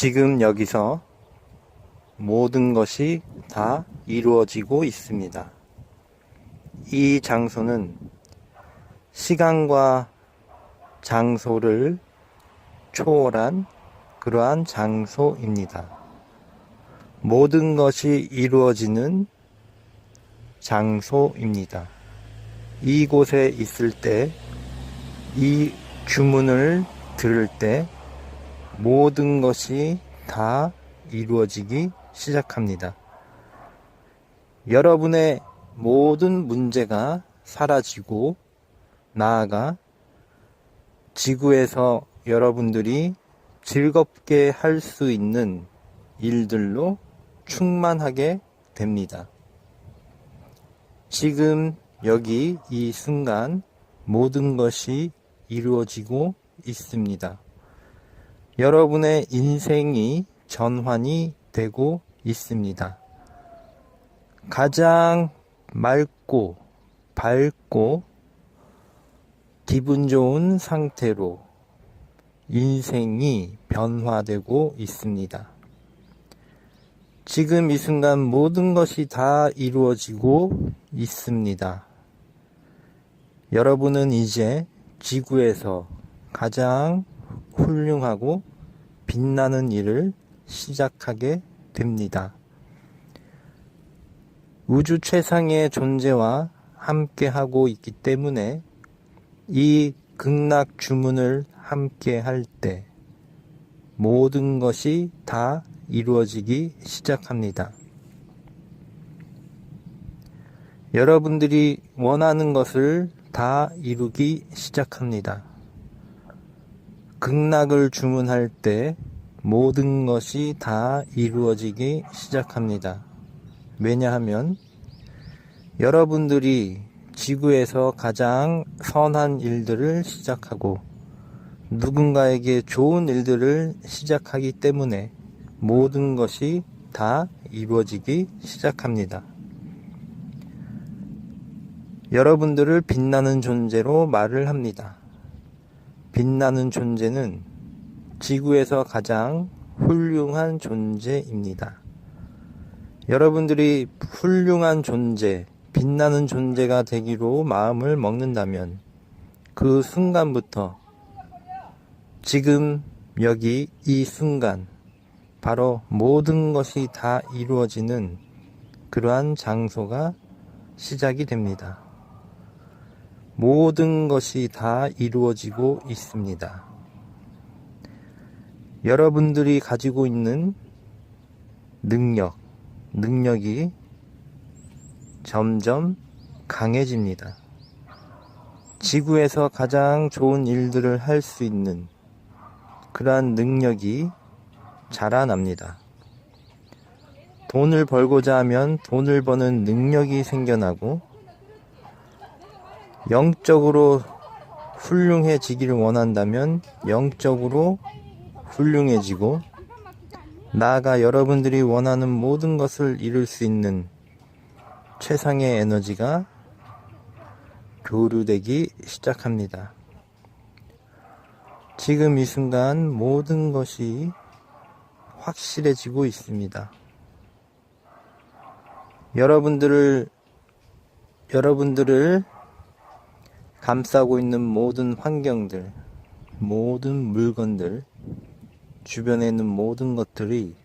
지금 여기서 모든 것이 다 이루어지고 있습니다. 이 장소는 시간과 장소를 초월한 그러한 장소입니다. 모든 것이 이루어지는 장소입니다. 이곳에 있을 때, 이 주문을 들을 때, 모든 것이 다 이루어지기 시작합니다. 여러분의 모든 문제가 사라지고, 나아가 지구에서 여러분들이 즐겁게 할 수 있는 일들로 충만하게 됩니다. 지금 여기 이 순간 모든 것이 이루어지고 있습니다. 여러분의 인생이 전환이 되고 있습니다. 가장 맑고 밝고 기분 좋은 상태로 인생이 변화되고 있습니다. 지금 이 순간 모든 것이 다 이루어지고 있습니다. 여러분은 이제 지구에서 가장 훌륭하고 빛나는 일을 시작하게 됩니다. 우주 최상의 존재와 함께 하고 있기 때문에 이 극락 주문을 함께 할 때 모든 것이 다 이루어지기 시작합니다. 여러분들이 원하는 것을 다 이루기 시작합니다. 극락을 주문할 때 모든 것이 다 이루어지기 시작합니다. 왜냐하면 여러분들이 지구에서 가장 선한 일들을 시작하고 누군가에게 좋은 일들을 시작하기 때문에 모든 것이 다 이루어지기 시작합니다. 여러분들을 빛나는 존재로 말을 합니다. 빛나는 존재는 지구에서 가장 훌륭한 존재입니다. 여러분들이 훌륭한 존재, 빛나는 존재가 되기로 마음을 먹는다면 그 순간부터 지금 여기 이 순간 바로 모든 것이 다 이루어지는 그러한 장소가 시작이 됩니다. 모든 것이 다 이루어지고 있습니다. 여러분들이 가지고 있는 능력, 능력이 점점 강해집니다. 지구에서 가장 좋은 일들을 할 수 있는 그러한 능력이 자라납니다. 돈을 벌고자 하면 돈을 버는 능력이 생겨나고 영적으로 훌륭해지기를 원한다면 영적으로 훌륭해지고 나아가 여러분들이 원하는 모든 것을 이룰 수 있는 최상의 에너지가 교류되기 시작합니다. 지금 이 순간 모든 것이 확실해지고 있습니다. 여러분들을 여러분들을 감싸고 있는 모든 환경들, 모든 물건들, 주변에 있는 모든 것들이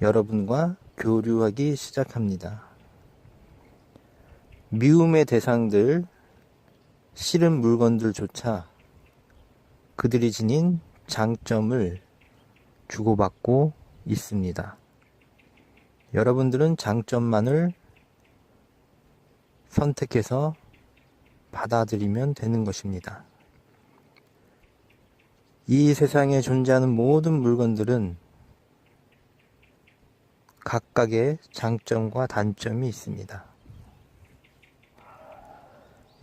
여러분과 교류하기 시작합니다. 미움의 대상들, 싫은 물건들조차 그들이 지닌 장점을 주고받고 있습니다. 여러분들은 장점만을 선택해서 받아들이면 되는 것입니다. 이 세상에 존재하는 모든 물건들은 각각의 장점과 단점이 있습니다.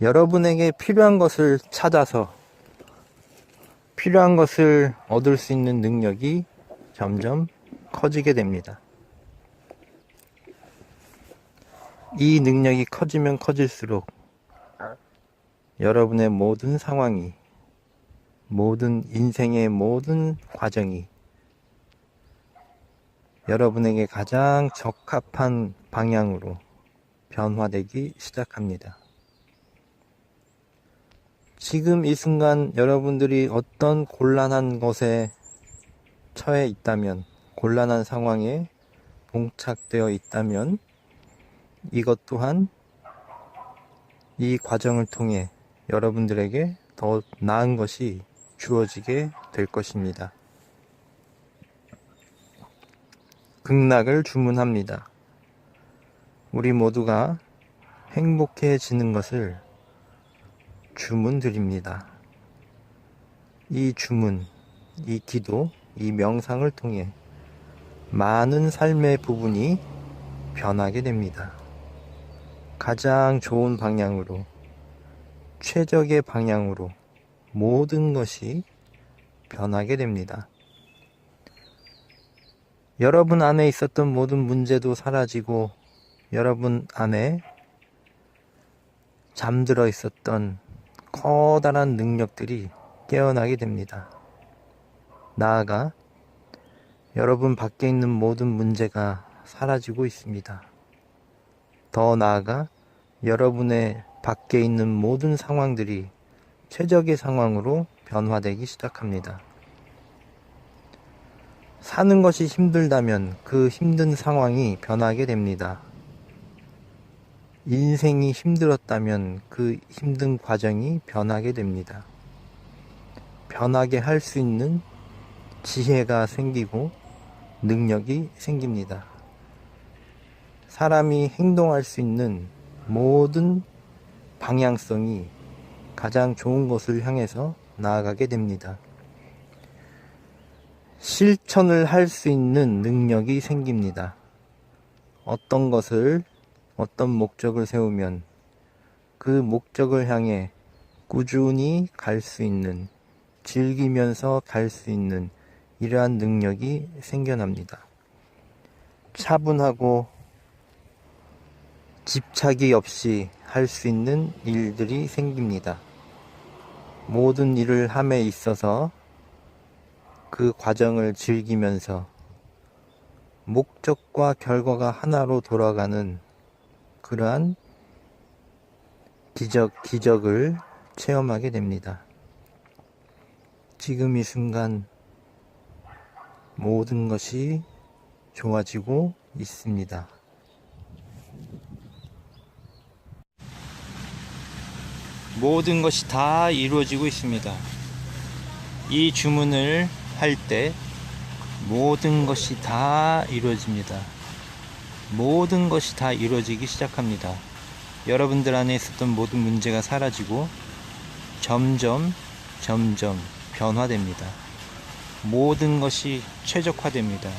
여러분에게 필요한 것을 찾아서 필요한 것을 얻을 수 있는 능력이 점점 커지게 됩니다. 이 능력이 커지면 커질수록 여러분의 모든 상황이, 모든 인생의 모든 과정이 여러분에게 가장 적합한 방향으로 변화되기 시작합니다. 지금 이 순간 여러분들이 어떤 곤란한 것에 처해 있다면, 곤란한 상황에 봉착되어 있다면, 이것 또한 이 과정을 통해 여러분들에게 더 나은 것이 주어지게 될 것입니다. 극락을 주문합니다. 우리 모두가 행복해지는 것을 주문드립니다. 이 주문, 이 기도, 이 명상을 통해 많은 삶의 부분이 변하게 됩니다. 가장 좋은 방향으로, 최적의 방향으로 모든 것이 변하게 됩니다. 여러분 안에 있었던 모든 문제도 사라지고 여러분 안에 잠들어 있었던 커다란 능력들이 깨어나게 됩니다. 나아가 여러분 밖에 있는 모든 문제가 사라지고 있습니다. 더 나아가 여러분의 밖에 있는 모든 상황들이 최적의 상황으로 변화되기 시작합니다. 사는 것이 힘들다면 그 힘든 상황이 변하게 됩니다. 인생이 힘들었다면 그 힘든 과정이 변하게 됩니다. 변하게 할 수 있는 지혜가 생기고 능력이 생깁니다. 사람이 행동할 수 있는 모든 방향성이 가장 좋은 곳을 향해서 나아가게 됩니다. 실천을 할 수 있는 능력이 생깁니다. 어떤 것을, 어떤 목적을 세우면 그 목적을 향해 꾸준히 갈 수 있는, 즐기면서 갈 수 있는 이러한 능력이 생겨납니다. 차분하고 집착이 없이 할 수 있는 일들이 생깁니다. 모든 일을 함에 있어서 그 과정을 즐기면서 목적과 결과가 하나로 돌아가는 그러한 기적, 기적을 체험하게 됩니다. 지금 이 순간 모든 것이 좋아지고 있습니다. 모든 것이 다 이루어지고 있습니다. 이 주문을 할 때 모든 것이 다 이루어집니다. 모든 것이 다 이루어지기 시작합니다. 여러분들 안에 있었던 모든 문제가 사라지고 점점 점점 변화됩니다. 모든 것이 최적화됩니다.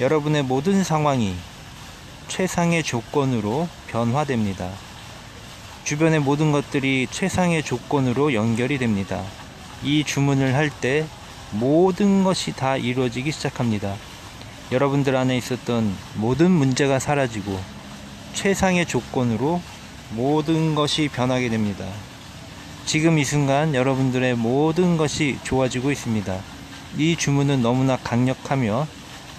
여러분의 모든 상황이 최상의 조건으로 변화됩니다. 주변의 모든 것들이 최상의 조건으로 연결이 됩니다. 이 주문을 할 때 모든 것이 다 이루어지기 시작합니다. 여러분들 안에 있었던 모든 문제가 사라지고 최상의 조건으로 모든 것이 변하게 됩니다. 지금 이 순간 여러분들의 모든 것이 좋아지고 있습니다. 이 주문은 너무나 강력하며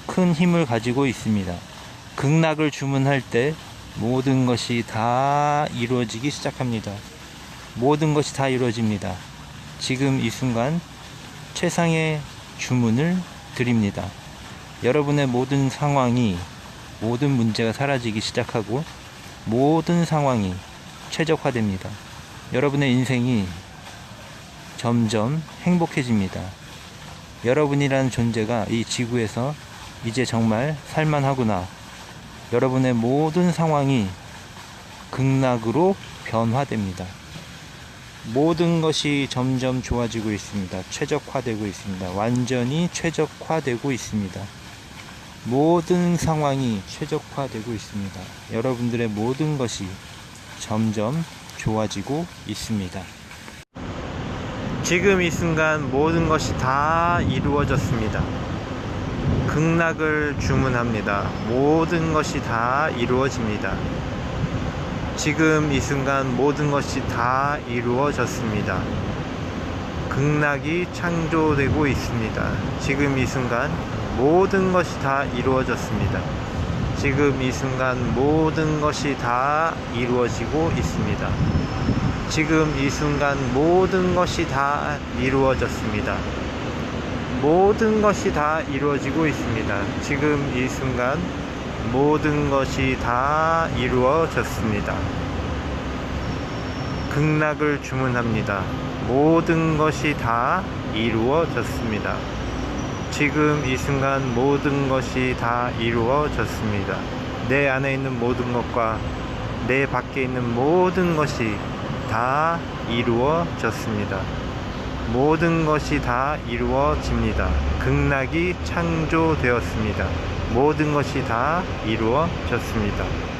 큰 힘을 가지고 있습니다. 극락을 주문할 때 모든 것이 다 이루어지기 시작합니다. 모든 것이 다 이루어집니다. 지금 이 순간 최상의 주문을 드립니다. 여러분의 모든 상황이 모든 문제가 사라지기 시작하고 모든 상황이 최적화됩니다. 여러분의 인생이 점점 행복해집니다. 여러분이라는 존재가 이 지구에서 이제 정말 살만하구나. 여러분의 모든 상황이 극락으로 변화됩니다. 모든 것이 점점 좋아지고 있습니다. 최적화되고 있습니다. 완전히 최적화되고 있습니다. 모든 상황이 최적화되고 있습니다. 여러분들의 모든 것이 점점 좋아지고 있습니다. 지금 이 순간 모든 것이 다 이루어졌습니다. 극락을 주문합니다. 모든 것이 다 이루어집니다. 지금 이 순간 모든 것이 다 이루어졌습니다. 극락이 창조되고 있습니다. 지금 이 순간 모든 것이 다 이루어졌습니다. 지금 이 순간 모든 것이 다 이루어지고 있습니다. 지금 이 순간 모든 것이 다 이루어졌습니다. 모든 것이 다 이루어지고 있습니다. 지금 이 순간 모든 것이 다 이루어졌습니다. 극락을 주문합니다. 모든 것이 다 이루어졌습니다. 지금 이 순간 모든 것이 다 이루어졌습니다. 내 안에 있는 모든 것과 내 밖에 있는 모든 것이 다 이루어졌습니다. 모든 것이 다 이루어집니다. 극락이 창조되었습니다. 모든 것이 다 이루어졌습니다.